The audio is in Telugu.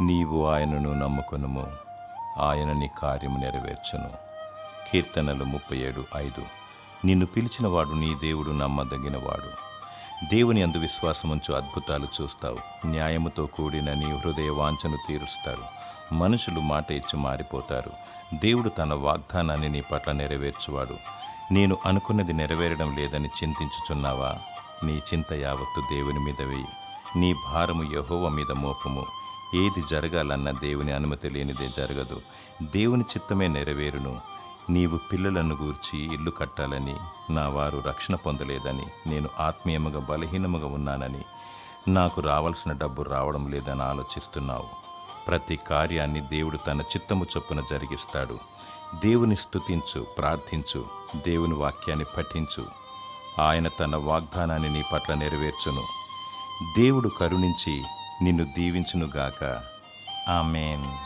నీవు ఆయనను నమ్ముకొనుము. ఆయన నీ కార్యము నెరవేర్చును. కీర్తనలు ముప్పై ఏడు ఐదు. నిన్ను పిలిచినవాడు నీ దేవుడు నమ్మదగినవాడు. దేవుని అందు విశ్వాసముంచు అద్భుతాలు చూస్తావు. న్యాయముతో కూడిన నీ హృదయ వాంఛను తీరుస్తాడు మనుషులు మాట ఇచ్చి మారిపోతారు. దేవుడు తన వాగ్దానాన్ని నీ పట్ల నెరవేర్చువాడు. నేను అనుకున్నది నెరవేరడం లేదని చింతించుచున్నావా? నీ చింత యావత్తు దేవుని మీద వేయి. నీ భారము యహోవ మీద మోపము. ఏది జరగాలన్న దేవుని అనుమతి లేనిదే జరగదు. దేవుని చిత్తమే నెరవేరును. నీవు పిల్లలను గూర్చి ఇల్లు కట్టాలని నా వారు రక్షణ పొందలేదని నేను ఆత్మీయముగా బలహీనముగా ఉన్నానని నాకు రావాల్సిన డబ్బు రావడం లేదని ఆలోచిస్తున్నావు. ప్రతి కార్యాన్ని దేవుడు తన చిత్తము చొప్పున జరిగిస్తాడు. దేవుని స్తుతించు ప్రార్థించు దేవుని వాక్యాన్ని పఠించు. ఆయన తన వాగ్దానాన్ని నీ పట్ల నెరవేర్చును. దేవుడు కరుణించి నిన్ను దీవించునుగాక. ఆమెన్.